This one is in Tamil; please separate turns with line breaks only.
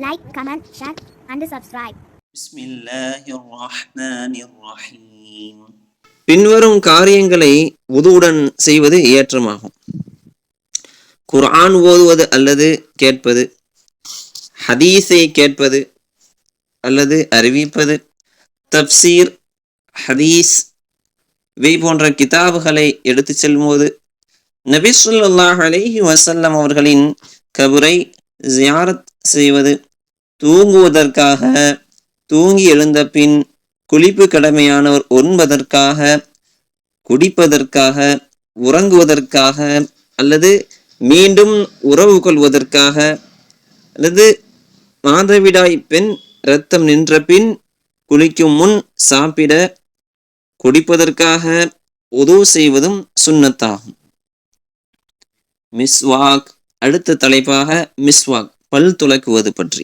Like
comment share and subscribe பின்வரும் காரியங்களை உதுவுடன் செய்வது ஏற்றமாகும். குர்ஆன் ஓதுவது அல்லது கேட்பது ஹதீஸை கேட்பது அல்லது அறிவிப்பது தப்சீர் ஹதீஸ் இவை போன்ற கிதாபுகளை எடுத்து செல்லும்போது நபி அலேஹி வசல்லம் அவர்களின் கபுரை ஜியாரத் செய்வது. தூங்குவதற்காக தூங்கி எழுந்த பின் குளிப்பு கடமையானவர் உண்பதற்காக குடிப்பதற்காக உறங்குவதற்காக அல்லது மீண்டும் உறவு கொள்வதற்காக அல்லது மாதவிடாய் பெண் இரத்தம் நின்ற பின் குளிக்கும் முன் சாப்பிட குடிப்பதற்காக உதவு செய்வதும் சுண்ணத்தாகும். மிஸ்வாக் அடுத்த தலைப்பாக மிஸ்வாக். பல் துலக்குவது பற்றி.